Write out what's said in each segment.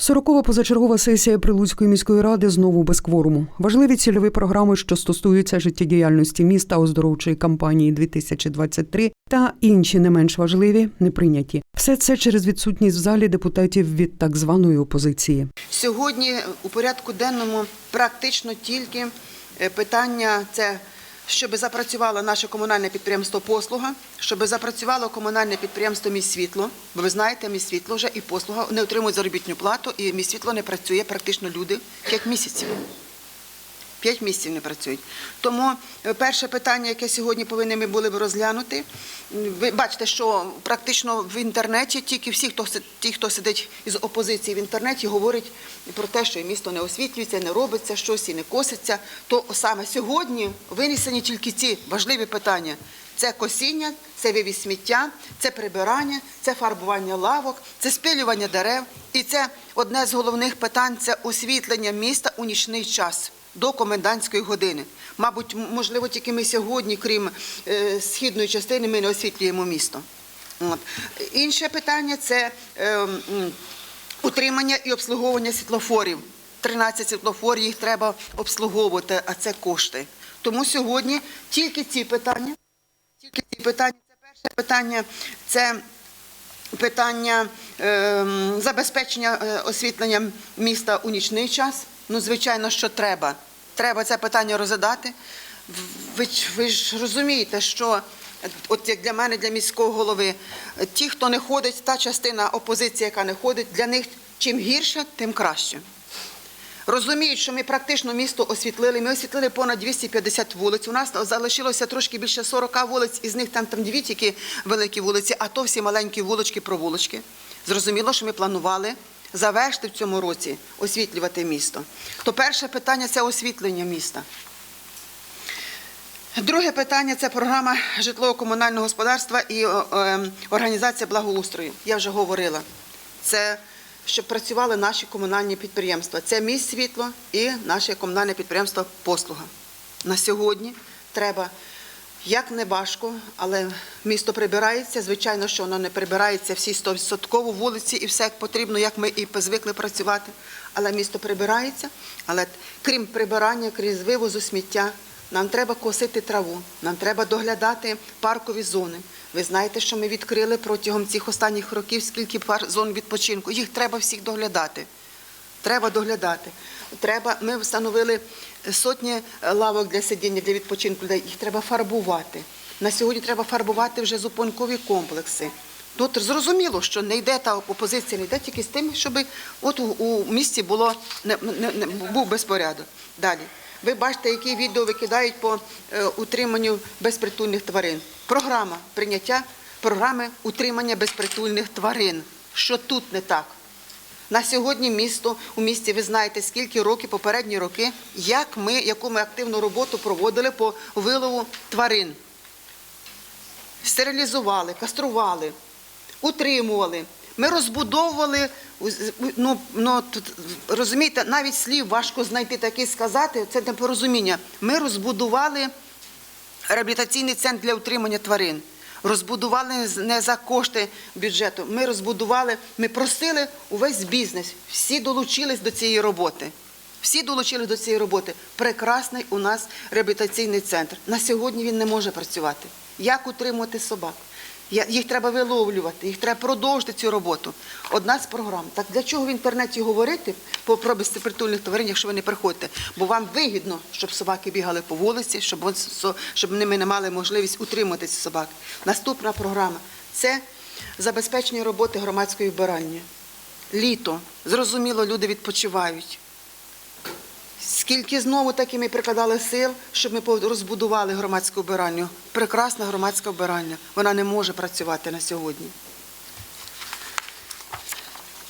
Сорокова позачергова сесія Прилуцької міської ради знову без кворуму. Важливі цільові програми, що стосуються життєдіяльності міста оздоровчої кампанії 2023 та інші не менш важливі не прийняті. Все це через відсутність в залі депутатів від так званої опозиції. Сьогодні у порядку денному практично тільки е, питання це. Щоб запрацювало наше комунальне підприємство послуга, щоб запрацювало комунальне підприємство «Мій світло, бо ви знаєте, «Мій світло вже і послуга не отримують заробітну плату, і «Мій світло не працює практично люди 5 місяців. 5 місяців не працюють. Тому е, перше питання, яке сьогодні повинні ми були б розглянути, ви бачите, що практично в інтернеті тільки всі, хто ті, хто сидить із опозиції в інтернеті, говорять про те, що місто не освітлюється, не робиться щось і не коситься. То саме сьогодні винесені тільки ці важливі питання. Це косіння, це вивіз сміття, це прибирання, це фарбування лавок, це спилювання дерев. І це одне з головних питань це освітлення міста у нічний час до комендантської години. Мабуть, можливо, тільки ми сьогодні, крім е, східної частини, ми не освітлюємо місто. Інше питання це е, утримання і обслуговування світлофорів. 13 світлофорів їх треба обслуговувати, а це кошти. Тому сьогодні тільки ці питання. Тільки ці питання. Це перше питання це питання ем, забезпечення е, освітлення міста у нічний час. Ну, звичайно, що треба. Треба це питання розглядати. Ви, ви ж розумієте, що от як для мене, для міського голови, ті, хто не ходить, та частина опозиції, яка не ходить, для них чим гірше, тим краще. Розуміють, що ми практично місто освітлили. Ми освітлили понад 250 вулиць. У нас залишилося трошки більше 40 вулиць, із них там, там дві тільки великі вулиці, а то всі маленькі вулички, провулочки. Зрозуміло, що ми планували завершити в цьому році освітлювати місто. То перше питання це освітлення міста. Друге питання це програма житлово-комунального господарства і е, е, організація благоустрою. Я вже говорила. Це щоб працювали наші комунальні підприємства. Це міст світло і наше комунальне підприємство послуга. На сьогодні треба, як не важко, але місто прибирається. Звичайно, що воно не прибирається всі 100% вулиці і все як потрібно, як ми і звикли працювати. Але місто прибирається. Але крім прибирання, крім вивозу сміття, нам треба косити траву, нам треба доглядати паркові зони. Ви знаєте, що ми відкрили протягом цих останніх років скільки зон відпочинку. Їх треба всіх доглядати. Треба доглядати. Треба, ми встановили сотні лавок для сидіння, для відпочинку людей. Їх треба фарбувати. На сьогодні треба фарбувати вже зупинкові комплекси. Тут зрозуміло, що не йде та опозиція, не йде тільки з тим, щоб от у, у місті було не, не, не був безпорядок. Далі. Ви бачите, які відео викидають по е, утриманню безпритульних тварин. Програма прийняття програми утримання безпритульних тварин. Що тут не так? На сьогодні місто у місті ви знаєте, скільки років, попередні роки, як ми, яку ми активну роботу проводили по вилову тварин. Стерилізували, кастрували, утримували. Ми розбудовували, ну, ну, розумієте, навіть слів важко знайти таке сказати, це непорозуміння. Ми розбудували реабілітаційний центр для утримання тварин. Розбудували не за кошти бюджету. Ми розбудували, ми просили увесь бізнес. Всі долучились до цієї роботи. Всі долучились до цієї роботи. Прекрасний у нас реабілітаційний центр. На сьогодні він не може працювати. Як утримувати собак? Їх треба виловлювати, їх треба продовжити цю роботу. Одна з програм. Так для чого в інтернеті говорити про безпритульних тварин, якщо ви не приходите? Бо вам вигідно, щоб собаки бігали по вулиці, щоб, щоб ними не мали можливість утримати ці собаки. Наступна програма це забезпечення роботи громадської вбиральні. Літо. Зрозуміло, люди відпочивають. Скільки знову таки ми прикладали сил, щоб ми розбудували громадську вбиральню. Прекрасна громадська вбиральня. Вона не може працювати на сьогодні.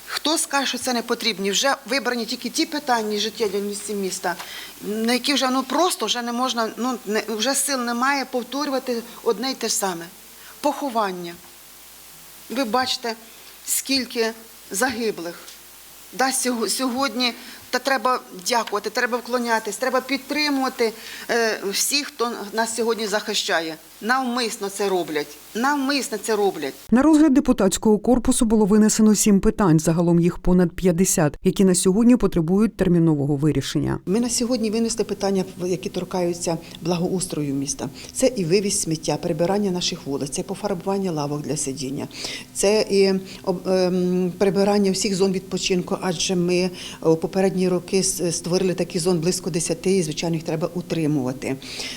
Хто скаже, що це не потрібні? Вже вибрані тільки ті питання життєдіяльності міста, на які вже ну просто вже не можна, ну не, вже сил немає повторювати одне й те саме. Поховання. Ви бачите, скільки загиблих. Да, сьогодні Та треба дякувати, треба вклонятись, треба підтримувати е, всіх, хто нас сьогодні захищає. Навмисно це роблять. Навмисно це роблять. На розгляд депутатського корпусу було винесено сім питань, загалом їх понад 50, які на сьогодні потребують термінового вирішення. Ми на сьогодні винесли питання, які торкаються благоустрою міста. Це і вивіз сміття, прибирання наших вулиць, це пофарбування лавок для сидіння, це і ем, прибирання всіх зон відпочинку, адже ми у попередні роки створили такі зон близько 10, і звичайно їх треба утримувати.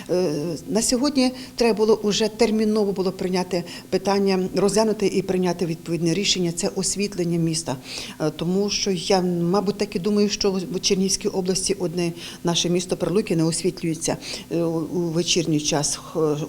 Е, На сьогодні треба було уже терміново було прийняти питання, розглянути і прийняти відповідне рішення. Це освітлення міста, Е, тому що я, мабуть, так і думаю, що в Чернігівській області одне наше місто Прилуки не освітлюється е, у вечірній час,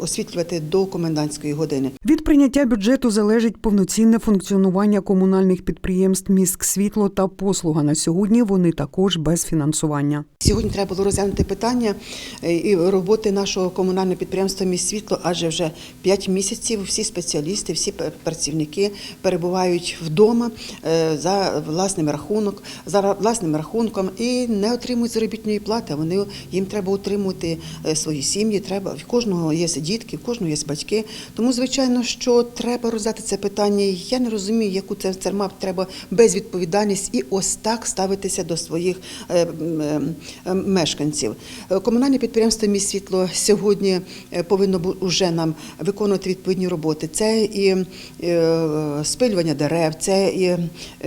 освітлювати до комендантської години. Від прийняття бюджету залежить повноцінне функціонування комунальних підприємств міськ світло та послуга. На сьогодні вони також без фінансування. Сьогодні треба було розглянути питання е, і роботи нашого комунального підприємства «Міст світло», адже вже 5 місяців всі спеціалісти, всі працівники перебувають вдома е, за власним рахунок, за власним рахунком і не отримують заробітної плати. Вони їм треба утримувати е, свої сім'ї. Треба в кожного є дітки, в кожного є батьки. Тому звичайно, що треба розглядати це питання. Я не розумію, яку це треба безвідповідальність і ось так ставитися до своїх м, е, е, мешканців. Е, Комунальне підприємство «Міст світло сьогодні повинно уже нам виконувати відповідні роботи. Це і спилювання дерев, це і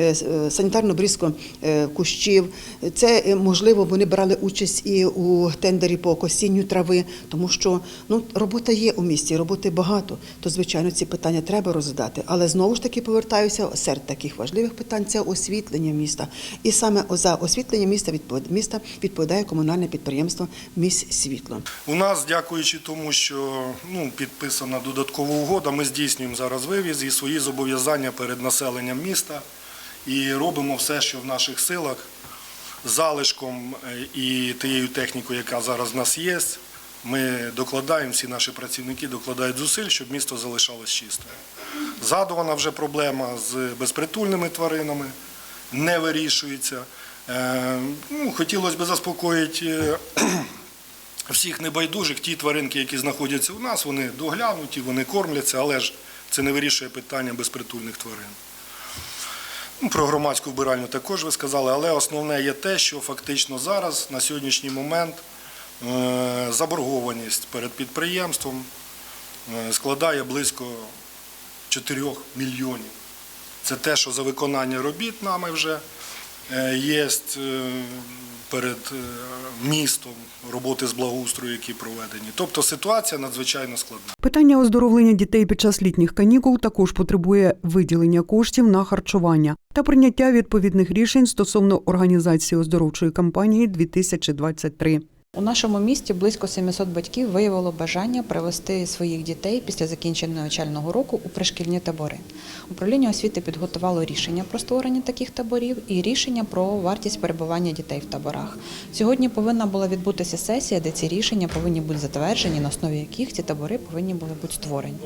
с- санітарну обрізку е, кущів. Це можливо вони брали участь і у тендері по косінню трави, тому що ну робота є у місті, роботи багато. То звичайно ці питання треба розглядати. Але знову ж таки повертаюся серед таких важливих питань це освітлення міста. І саме за освітлення міста відповідає міста відповідає комунальне підприємство «Місь світло. У нас, дякуючи тому, що ну, підписана додаткова угода, ми здійснюємо зараз вивіз і свої зобов'язання перед населенням міста і робимо все, що в наших силах, залишком е, і тією технікою, яка зараз в нас є. Ми докладаємо, всі наші працівники докладають зусиль, щоб місто залишалось чистим. Згадувана вже проблема з безпритульними тваринами, не вирішується. Е, ну, хотілося б заспокоїти е, всіх небайдужих, ті тваринки, які знаходяться у нас, вони доглянуті, вони кормляться, але ж це не вирішує питання безпритульних тварин. Ну, Про громадську вбиральню також ви сказали, але основне є те, що фактично зараз, на сьогоднішній момент, е, заборгованість перед підприємством складає близько 4 мільйонів. Це те, що за виконання робіт нами вже є е, перед е, містом роботи з благоустрою, які проведені. Тобто ситуація надзвичайно складна. Питання оздоровлення дітей під час літніх канікул також потребує виділення коштів на харчування та прийняття відповідних рішень стосовно організації оздоровчої кампанії 2023. У нашому місті близько 700 батьків виявило бажання привести своїх дітей після закінчення навчального року у пришкільні табори. Управління освіти підготувало рішення про створення таких таборів і рішення про вартість перебування дітей в таборах. Сьогодні повинна була відбутися сесія, де ці рішення повинні бути затверджені, на основі яких ці табори повинні були бути створені.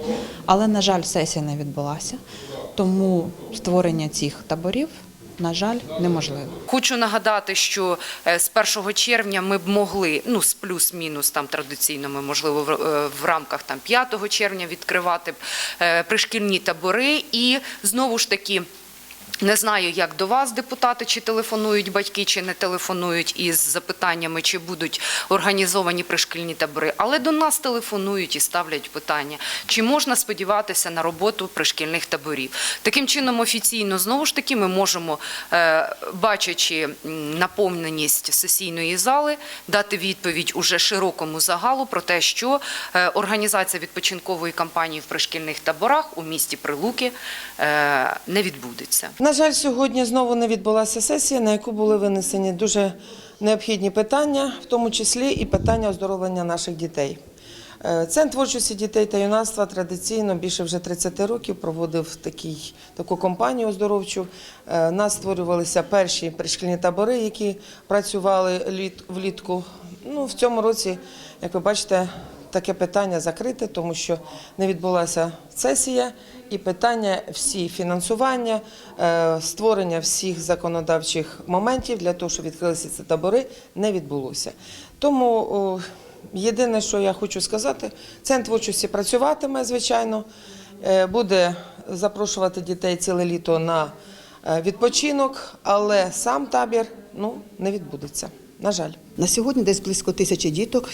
Але, на жаль, сесія не відбулася, тому створення цих таборів, на жаль, неможливо. Хочу нагадати, що е, з 1 червня ми б могли, ну з плюс-мінус там традиційно, ми можливо в, е, рамках там 5 червня відкривати б е, пришкільні табори і знову ж таки. Не знаю, як до вас депутати, чи телефонують батьки, чи не телефонують із запитаннями, чи будуть організовані пришкільні табори, але до нас телефонують і ставлять питання, чи можна сподіватися на роботу пришкільних таборів. Таким чином, офіційно знову ж таки ми можемо, е, бачачи наповненість сесійної зали, дати відповідь уже широкому загалу про те, що е, організація відпочинкової кампанії в пришкільних таборах у місті Прилуки е, не відбудеться. На жаль, сьогодні знову не відбулася сесія, на яку були винесені дуже необхідні питання, в тому числі і питання оздоровлення наших дітей. Е, Центр творчості дітей та юнацтва традиційно більше вже 30 років проводив такий, таку кампанію оздоровчу. Е, У нас створювалися перші пришкільні табори, які працювали літ- влітку. Ну, в цьому році, як ви бачите, таке питання закрите, тому що не відбулася сесія і питання всі фінансування, е, створення всіх законодавчих моментів для того, щоб відкрилися ці табори, не відбулося. Тому єдине, що я хочу сказати, центр творчості працюватиме, звичайно, е, буде запрошувати дітей ціле літо на е, відпочинок, але сам табір ну, не відбудеться. На жаль. На сьогодні десь близько тисячі діток,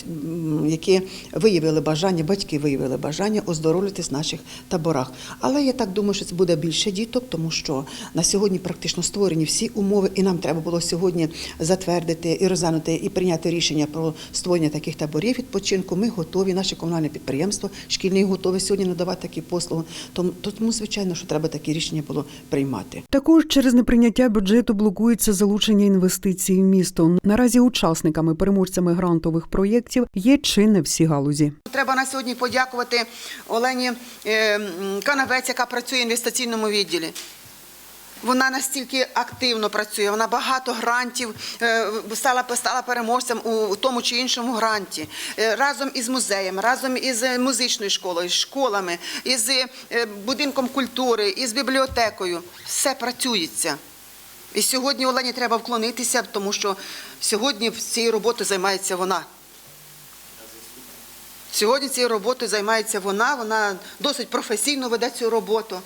які виявили бажання, батьки виявили бажання оздоровлюватись в наших таборах. Але я так думаю, що це буде більше діток, тому що на сьогодні практично створені всі умови, і нам треба було сьогодні затвердити і розглянути і прийняти рішення про створення таких таборів відпочинку. Ми готові, наше комунальне підприємство шкільні готові сьогодні надавати такі послуги. Тому, тому звичайно, що треба такі рішення було приймати. Також через неприйняття бюджету блокується залучення інвестицій в місто. Наразі учасниками, переможцями грантових проєктів є чи не всі галузі. Треба на сьогодні подякувати Олені е, Канавець, яка працює в інвестиційному відділі. Вона настільки активно працює, вона багато грантів е, стала, стала переможцем у тому чи іншому гранті. Е, Разом із музеєм, разом із музичною школою, школами, із будинком культури, із бібліотекою. Все працюється. І сьогодні Олені треба вклонитися, тому що сьогодні цією роботою займається вона. Сьогодні цією роботою займається вона, вона досить професійно веде цю роботу.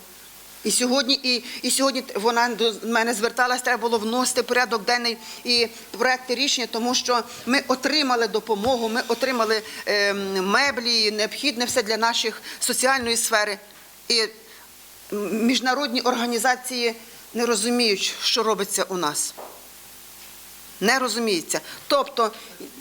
І сьогодні, і, і сьогодні вона до мене зверталась, треба було вносити порядок денний і проекти рішення, тому що ми отримали допомогу, ми отримали е, меблі, необхідне все для наших соціальної сфери. І міжнародні організації не розуміють, що робиться у нас. Не розуміється. Тобто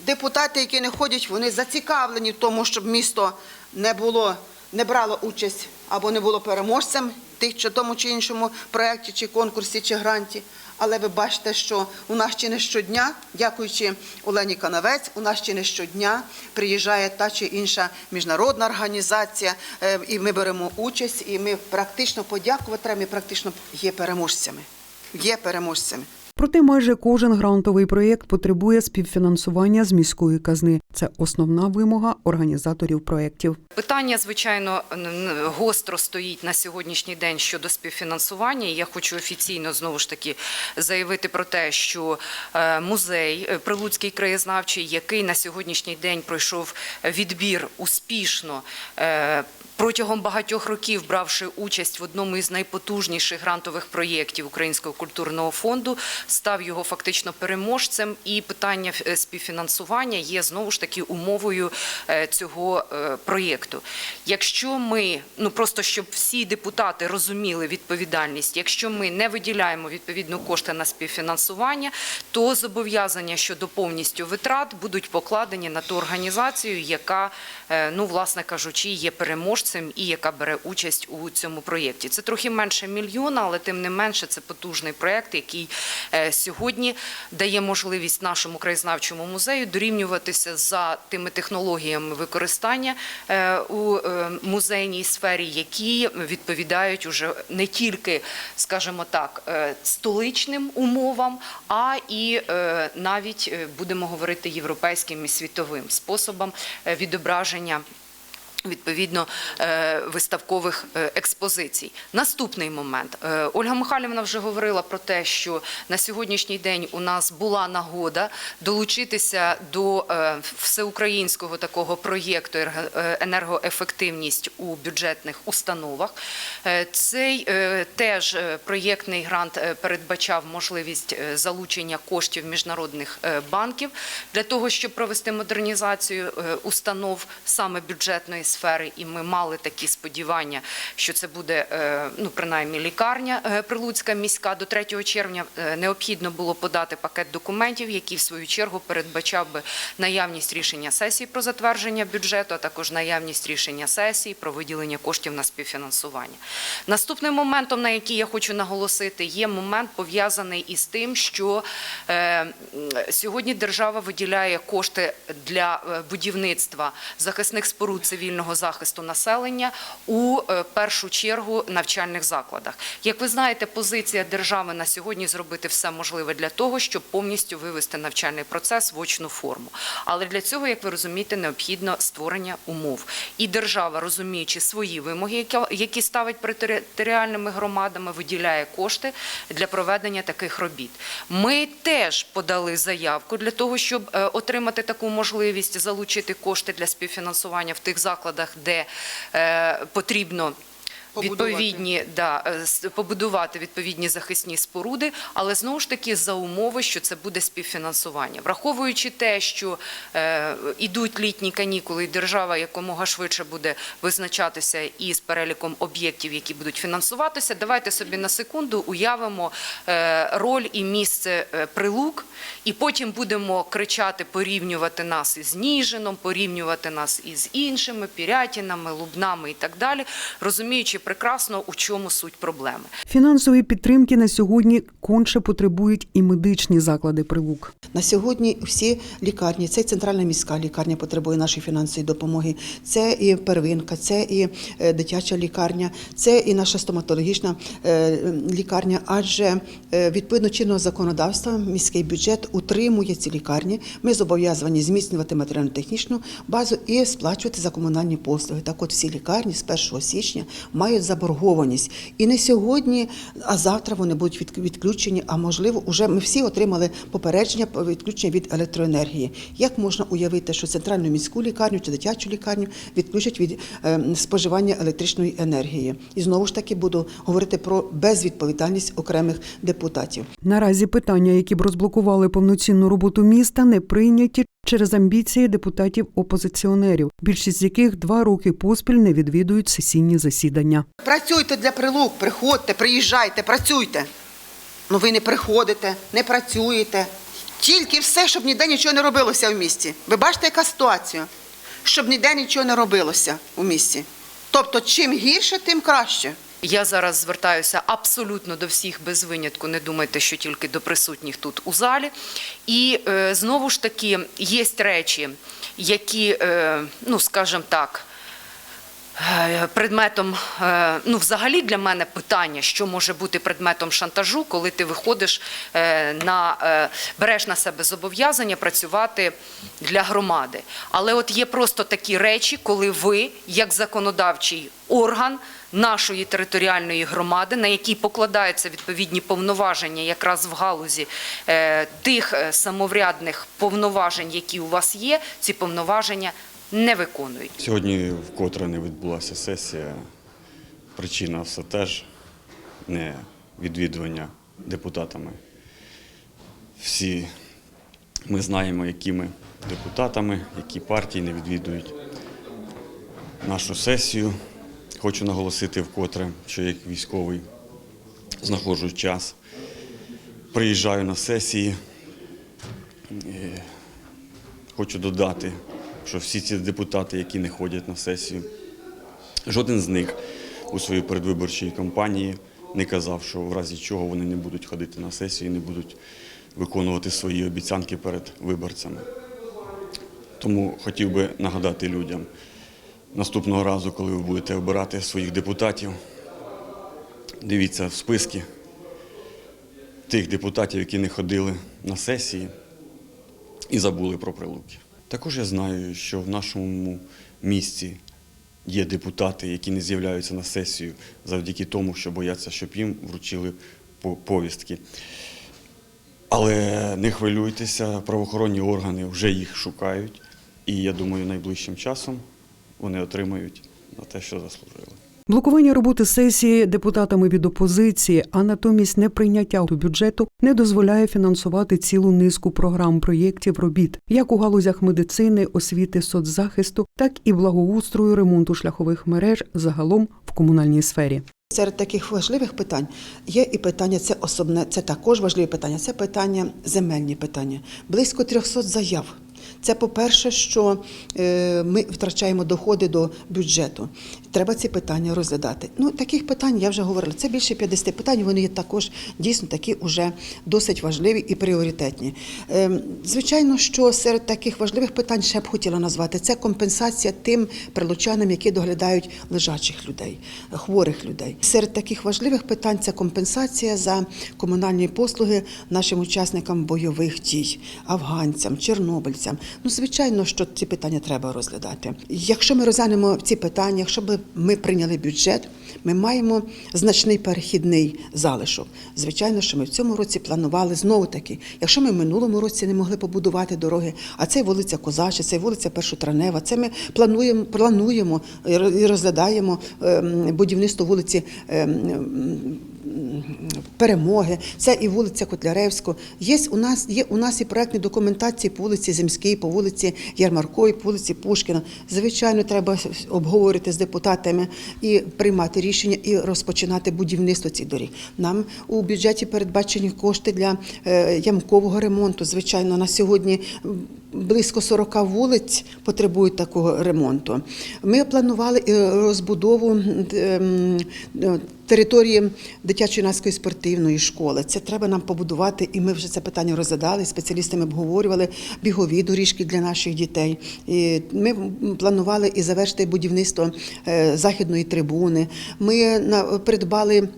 депутати, які не ходять, вони зацікавлені в тому, щоб місто не було, не брало участь або не було переможцем тих чи тому чи іншому проєкті, чи конкурсі, чи гранті. Але ви бачите, що у нас чи не щодня, дякуючи Олені Канавець, у нас чи не щодня приїжджає та чи інша міжнародна організація, е, і ми беремо участь, і ми практично подякувати, ми практично є переможцями. Є переможцями. Проте майже кожен грантовий проєкт потребує співфінансування з міської казни. Це основна вимога організаторів проєктів. Питання, звичайно, гостро стоїть на сьогоднішній день щодо співфінансування. Я хочу офіційно знову ж таки заявити про те, що е, музей е, Прилуцький краєзнавчий, який на сьогоднішній день пройшов відбір успішно. е, Протягом багатьох років бравши участь в одному із найпотужніших грантових проєктів Українського культурного фонду, став його фактично переможцем. І питання е, співфінансування є знову ж таки умовою е, цього е, проєкту. Якщо ми, ну просто щоб всі депутати розуміли відповідальність, якщо ми не виділяємо відповідно кошти на співфінансування, то зобов'язання щодо повністю витрат будуть покладені на ту організацію, яка, ну власне кажучи, є переможцем і яка бере участь у цьому проєкті. Це трохи менше мільйона, але тим не менше це потужний проєкт, який сьогодні дає можливість нашому краєзнавчому музею дорівнюватися за тими технологіями використання е, у е, музейній сфері, які відповідають уже не тільки, скажімо так, е, столичним умовам, а і е, навіть е, будемо говорити європейським і світовим способом е, відображення. Відповідно е, виставкових е, експозицій. Наступний момент. Е, Ольга Михайлівна вже говорила про те, що на сьогоднішній день у нас була нагода долучитися до всеукраїнського такого проєкту енергоефективність у бюджетних установах. Цей теж проєктний грант передбачав можливість залучення коштів міжнародних банків для того, щоб провести модернізацію установ саме бюджетної сфери. І ми мали такі сподівання, що це буде е, ну принаймні лікарня е, Прилуцька міська. До 3 червня е, необхідно було подати пакет документів, який в свою чергу передбачав би наявність рішення сесії про затвердження бюджету, а також наявність рішення сесії про виділення коштів на співфінансування. Наступним моментом, на який я хочу наголосити, є момент пов'язаний із тим, що сьогодні держава виділяє кошти для будівництва захисних споруд цивільного цивільного захисту населення у е, першу чергу навчальних закладах. Як ви знаєте, позиція держави на сьогодні зробити все можливе для того, щоб повністю вивести навчальний процес в очну форму. Але для цього, як ви розумієте, необхідно створення умов. І держава, розуміючи свої вимоги, які- ставить перед територіальними громадами, виділяє кошти для проведення таких робіт. Ми теж подали заявку для того, щоб е, отримати таку можливість залучити кошти для співфінансування в тих закладах, де е, потрібно. Відповідні да е, побудувати відповідні захисні споруди, але знову ж таки за умови, що це буде співфінансування, враховуючи те, що е, ідуть літні канікули, і держава якомога швидше буде визначатися із переліком об'єктів, які будуть фінансуватися. Давайте собі на секунду уявимо е, роль і місце е, прилук, і потім будемо кричати, порівнювати нас із Ніжином, порівнювати нас із іншими Пірятінами, Лубнами і так далі, розуміючи прекрасно, у чому суть проблеми. Фінансової підтримки на сьогодні конче потребують і медичні заклади прилук. На сьогодні всі лікарні, це і центральна міська лікарня потребує нашої фінансової допомоги. Це і первинка, це і е, дитяча лікарня, це і наша стоматологічна е, лікарня. Адже е, відповідно чинного законодавства міський бюджет утримує ці лікарні. Ми зобов'язані зміцнювати матеріально-технічну базу і сплачувати за комунальні послуги. Так, от всі лікарні з 1 січня мають заборгованість. І не сьогодні, а завтра вони будуть відключені. А можливо, уже ми всі отримали попередження про відключення від електроенергії. Як можна уявити, що центральну міську лікарню чи дитячу лікарню відключать від е, споживання електричної енергії? І знову ж таки буду говорити про безвідповідальність окремих депутатів. Наразі питання, які б розблокували повноцінну роботу міста, не прийняті через амбіції депутатів-опозиціонерів, більшість з яких два роки поспіль не відвідують сесійні засідання. Працюйте для прилук, приходьте, приїжджайте, працюйте. Ну ви не приходите, не працюєте. Тільки все, щоб ніде нічого не робилося в місті. Ви бачите, яка ситуація? Щоб ніде нічого не робилося у місті. Тобто, чим гірше, тим краще. Я зараз звертаюся абсолютно до всіх без винятку. Не думайте, що тільки до присутніх тут у залі. І е, знову ж таки є речі, які, е, ну скажімо так. е, Предметом, ну, взагалі для мене питання, що може бути предметом шантажу, коли ти виходиш на береш на себе зобов'язання працювати для громади. Але от є просто такі речі, коли ви, як законодавчий орган нашої територіальної громади, на якій покладаються відповідні повноваження, якраз в галузі е, тих е, самоврядних повноважень, які у вас є, ці повноваження не виконують. Сьогодні вкотре не відбулася сесія. Причина все теж не відвідування депутатами. Всі ми знаємо, якими депутатами, які партії не відвідують нашу сесію. Хочу наголосити вкотре, що як військовий знаходжу час, приїжджаю на сесії. Е, Хочу додати, що всі ці депутати, які не ходять на сесію, жоден з них у своїй передвиборчій кампанії не казав, що в разі чого вони не будуть ходити на сесію не будуть виконувати свої обіцянки перед виборцями. Тому хотів би нагадати людям наступного разу, коли ви будете обирати своїх депутатів, дивіться в списки тих депутатів, які не ходили на сесії і забули про прилуки. Також я знаю, що в нашому місті є депутати, які не з'являються на сесію завдяки тому, що бояться, щоб їм вручили повістки. Але не хвилюйтеся, правоохоронні органи вже їх шукають, і я думаю, найближчим часом вони отримають на те, що заслужили. Блокування роботи сесії депутатами від опозиції, а натомість неприйняття до бюджету не дозволяє фінансувати цілу низку програм проєктів робіт, як у галузях медицини, освіти, соцзахисту, так і благоустрою ремонту шляхових мереж загалом в комунальній сфері. Серед таких важливих питань є і питання, це особне, це також важливі питання. Це питання земельні питання. Близько 300 заяв Це по-перше, що е, ми втрачаємо доходи до бюджету. Треба ці питання розглядати. Ну, таких питань я вже говорила. Це більше 50 питань. Вони є також дійсно такі уже досить важливі і пріоритетні. Е, Звичайно, що серед таких важливих питань ще б хотіла назвати це компенсація тим прилучанам, які доглядають лежачих людей, хворих людей. Серед таких важливих питань це компенсація за комунальні послуги нашим учасникам бойових дій, афганцям, чорнобильцям. Ну, звичайно, що ці питання треба розглядати. Якщо ми розглянемо ці питання, якщо б ми прийняли бюджет, ми маємо значний перехідний залишок. Звичайно, що ми в цьому році планували знову таки. Якщо ми в минулому році не могли побудувати дороги, а це вулиця Козача, це вулиця Першотравнева, це ми плануємо, плануємо і розглядаємо ем, будівництво вулиці. Ем, Перемоги, це і вулиця Котляревського. Є у нас є у нас і проектні документації по вулиці Земській, по вулиці Ярмарковій, по вулиці Пушкіна. Звичайно, треба обговорити з депутатами і приймати рішення і розпочинати будівництво цих доріг. Нам у бюджеті передбачені кошти для е, ямкового ремонту. Звичайно, на сьогодні близько 40 вулиць потребують такого ремонту. Ми планували розбудову ем, е, території дитячо-юнацької спортивної школи. Це треба нам побудувати, і ми вже це питання розглядали. Спеціалістами обговорювали бігові доріжки для наших дітей. І ми планували і завершити будівництво е, західної трибуни. Ми придбали.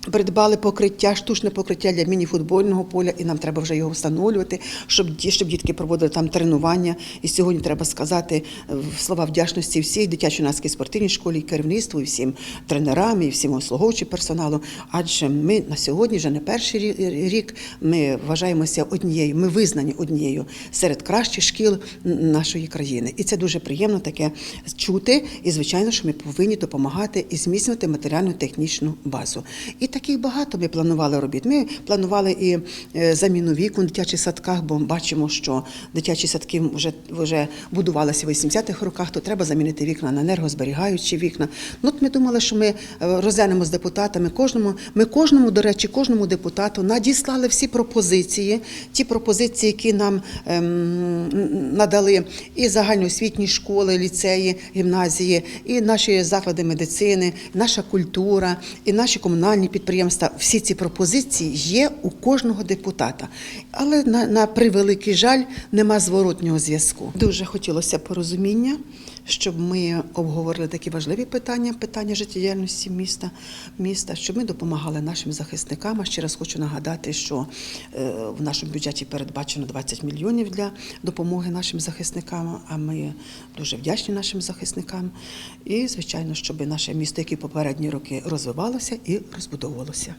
Придбали покриття, штучне покриття для міні-футбольного поля, і нам треба вже його встановлювати, щоб, щоб дітки проводили там тренування. І сьогодні треба сказати е, слова вдячності всій дитячо-юнацькій спортивній школі, і керівництву, і всім тренерам, і всім обслуговуючим персоналу. Адже ми на сьогодні, вже не перший рі- рік, ми вважаємося однією, ми визнані однією серед кращих шкіл нашої країни. І це дуже приємно таке чути. І звичайно, що ми повинні допомагати і зміцнювати матеріально-технічну базу. І таких багато ми планували робіт. Ми планували і е, заміну вікон в дитячих садках, бо бачимо, що дитячі садки вже, вже будувалися в 80-х роках, то треба замінити вікна на енергозберігаючі вікна. Ну, от ми думали, що ми е, розглянемо з депутатами. Кожному, ми кожному, до речі, кожному депутату надіслали всі пропозиції, ті пропозиції, які нам ем, надали і загальноосвітні школи, ліцеї, гімназії, і наші заклади медицини, наша культура, і наші комунальні підприємства. Всі ці пропозиції є у кожного депутата. Але на, на превеликий жаль, нема зворотнього зв'язку. Дуже хотілося порозуміння, щоб ми обговорили такі важливі питання, питання життєдіяльності міста, міста, щоб ми допомагали нашим захисникам. А ще раз хочу нагадати, що е, в нашому бюджеті передбачено 20 мільйонів для допомоги нашим захисникам. А ми дуже вдячні нашим захисникам. І, звичайно, щоб наше місто, як і попередні роки, розвивалося і розбудовувалося.